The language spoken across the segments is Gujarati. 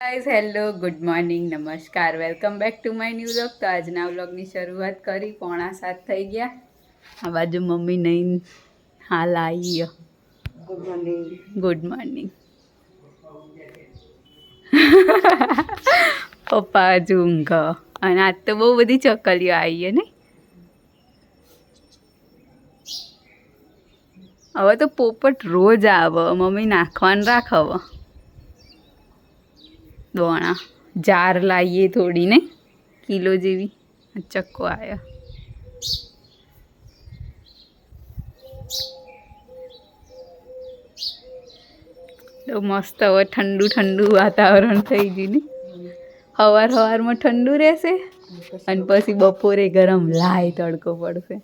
ગાઈઝ હેલો ગુડ મોર્નિંગ નમસ્કાર. Welcome back to my new vlog તો આજના વ્લોગની શરૂઆત કરી. પોણા સાત થઈ ગયા. આ બાજુ મમ્મી નહીં હાલ આવી ગુડ મોર્નિંગ ગુડ મોર્નિંગ પપ્પા હજુ ઊંઘ. અને આજ તો બહુ બધી ચકલીઓ આવી ને હવે તો પોપટ રોજ આવે. મમ્મી નાખવાનું રાખ હવે. દોણા જાર લાવીએ થોડી ને કિલો જેવી. ચક્કો આવ્યો તો મસ્ત હવે ઠંડુ ઠંડુ વાતાવરણ થઈ ગયું ને. હવાર હવારમાં ઠંડુ રહેશે અને પછી બપોરે ગરમ લાય તડકો પડશે.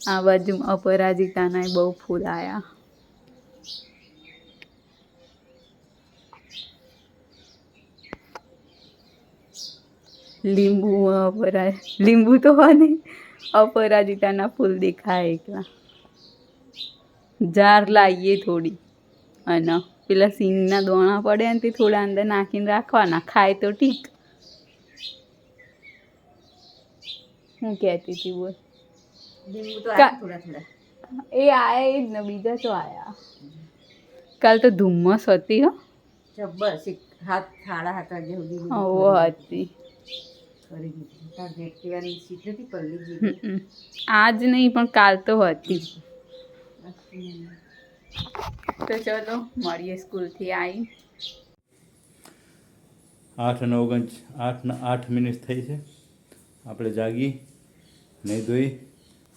આ બાજુ અપરાજિતાના બહુ ફૂલ આવ્યા લીંબુ અપરા લીંબુ તો અને અપરાજિતાના ફૂલ દેખાય એકલા. જાર લાવીએ થોડી. અને પેલા સિંગના દોણા પડે ને તે થોડા અંદર નાખીને રાખવાના. ખાય તો ઠીક. હું કહેતી હતી બોલ. એ આયા એ જ ને બીજા તો આયા. કાલ તો ધુમ્મસ હતી હો. જબ્બર હાથ સાડા હાથ વાગ્યા સુધી હતી. આજ નહીં પણ કાલ તો હતી. તો ચલો મળીએ સ્કૂલથી આવી આઠ અને ઓગણ આઠ આઠ મિનિટ થઈ છે. આપણે જાગી નહીં ધોઈ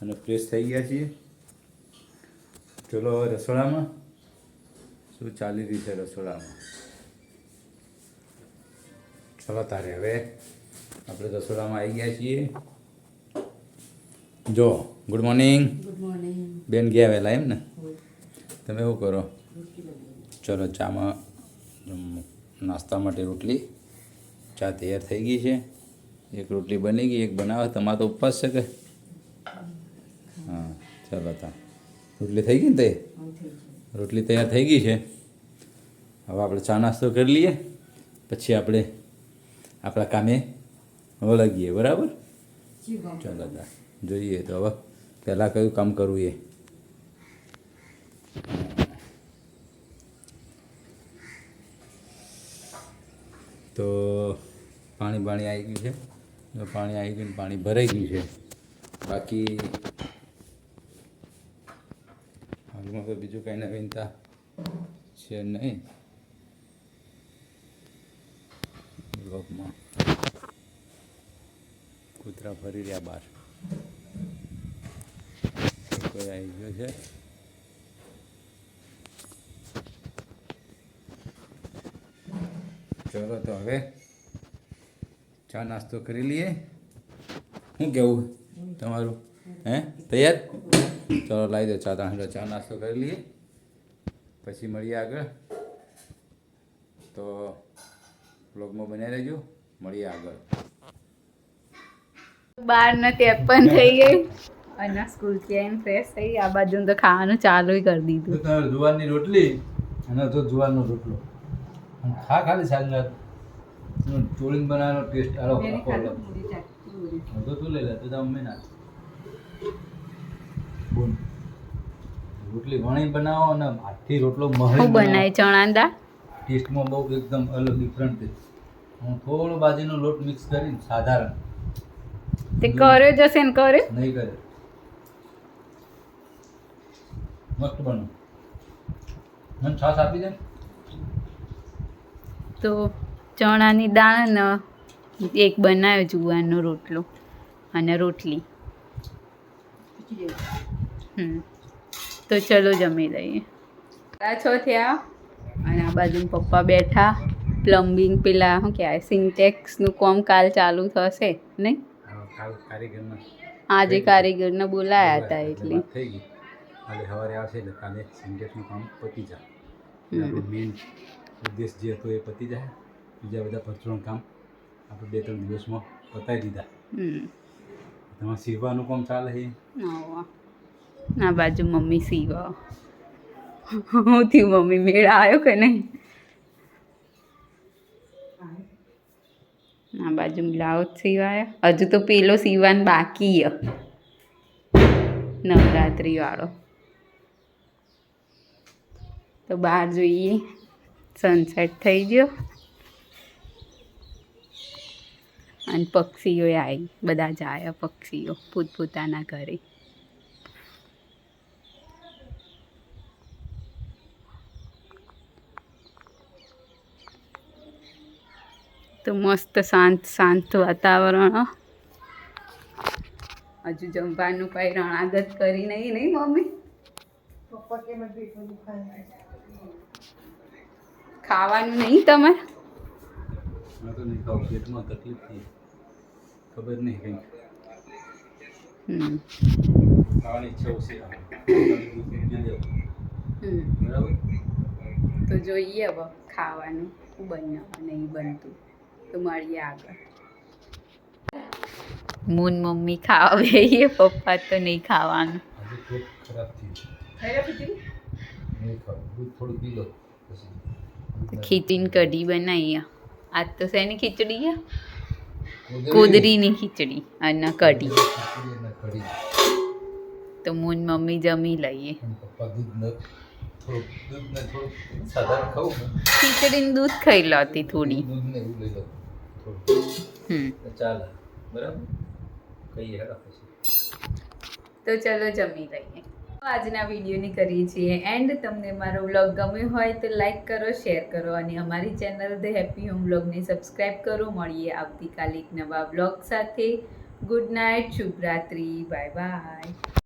અને ફ્રેશ થઈ ગયા છીએ. ચલો હવે રસોડામાં. શું ચાલી રહ્યું છે રસોડામાં? ચલો તારે હવે આપણે રસોડામાં આવી ગયા છીએ. જો ગુડ મોર્નિંગ બેન ગયા વહેલા એમ ને? તમે એવું કરો? ચલો ચામાં નાસ્તા માટે રોટલી. ચા તૈયાર થઈ ગઈ છે. એક રોટલી બની ગઈ એક બનાવે. તમારે તો ઉપવાસ છે કે? હા ચાલો તા. રોટલી થઈ ગઈ ને તે રોટલી તૈયાર થઈ ગઈ છે. હવે આપણે ચા નાસ્તો કરી લઈએ. પછી આપણે આપણા કામે વળગીએ બરાબર? ચાલો તા જોઈએ તો હવે. પહેલાં કયું કામ કરવું એ? તો પાણી બાણી આવી ગયું છે. પાણી આવી ગયું પાણી ભરાઈ ગયું છે. બાકી હાલમાં તો બીજું કંઈ નવીનતા છે નહીં. બ્લોગમાં કૂતરા ફરી રહ્યા બહાર. કોઈ આવી ગયો છે? ચલો તો હવે ચા નાસ્તો કરી લઈએ. શું કેવું તમારું? હે? તૈયાર? ચલો લાવી દો ચા તાણ ચા નાસ્તો કરી લઈએ. પછી મળીએ આગળ. તો બ્લોગમાં બનાવી રહેજો. મળીએ આગળ. બાર ને ત્રેપન થઈ ગઈ. અને સ્કૂલથી આવીને ફ્રેશ થઈ આ બાજુ તો ખાવાનું ચાલુ કરી દીધું. જુવારની રોટલી અને તો જુવારનો રોટલો ખા ખાલી સાંજના ચોળીને બનાવવાનો ટેસ્ટ આલો આખો અલગ. તો તું લઈ લે તો મમ્મી ના બોલ. રોટલી વણી બનાવો અને હાથથી રોટલો મહી બનાય ચણાંદા ટેસ્ટમાં બહુ એકદમ અલગ ડિફરન્ટ છે. હું થોડો બાજરીનો લોટ મિક્સ કરીને સાધારણ. તે કર્યો જશે ને કર્યો? નહીં કરે મસ્ત બનો મને છાસ આપી દે તો ચણાની દાળ ને એક બનાવ્યો જુવારનો રોટલો અને રોટલી. હમ. તો ચલો જમી લઈએ. આ છો થયા અને આ બાજુ પપ્પા બેઠા. પ્લમ્બિંગ પેલા શું કહેવાય? સિન્ટેક્સનું કોમ કાલ ચાલુ થશે નહીં? આજે કારીગરને બોલાયા હતા એટલે થઈ ગઈ. કાલે સવારે આવશે એટલે કાલે સિન્ટેક્સનું કામ પતી જાય. મેઇન ઉદ્દેશ જે હતો એ પતી જાય. બીજા બધા પરચુરણ કામ આપણે બે ત્રણ દિવસમાં પતાવી દીધા. તમારે સીવવાનું કામ ચાલે છે? ના બાજુ મમ્મી સીવા. હું થયું મમ્મી મેળા આવ્યો કે નહીં? આ બાજુ બ્લાઉઝ સીવાયા. હજુ તો પેલો સીવાન બાકી હ નવરાત્રી તો બહાર જોઈએ. સનસેટ થઈ ગયો. અને પક્ષીઓ આવી. બધા જાય પક્ષીઓ પોતપોતાના ઘરે. તો મસ્ત શાંત શાંત વાતાવરણ હજુ જમવાનું કઈ રણાગત કરી નહીં નહીં મમ્મી? ખાવાનું નહીં તમારે? આ તો નહીં ખાવ પેટમાં તકલીફ થઈ. ખબર નહીં કંઈ. હમ. ખાવાની ઈચ્છા બરાબર? તો જોઈએ હવે ખાવાનું બનાવવા નહીં બનતું. તો મળીએ આગળ. મૂન મમ્મી ખાવા બેહીએ પપ્પા તો નહીં ખાવાનું. ખીચડીની કઢી બનાવીએ. આજ તો શેની ખીચડી છે? કુદરીની. ખીચડી અને કઢી. ખીચડી અને કઢી. તો મૂન મમ્મી જમી લઈએ. પપ્પા દૂધ ન થોડુંક દૂધ ખાઈ લો હમ. ચાલે તો ચલો જમી લઈએ. આજના વિડીયોની કરીએ છીએ એન્ડ તમને મારો વ્લોગ ગમ્યો હોય તો લાઈક કરો શેર કરો અને અમારી ચેનલ ધ હેપી હોમ વ્લોગને સબસ્ક્રાઈબ કરો. મળીએ આવતીકાલે એક નવા વ્લોગ સાથે. ગુડ નાઇટ શુભરાત્રી બાય બાય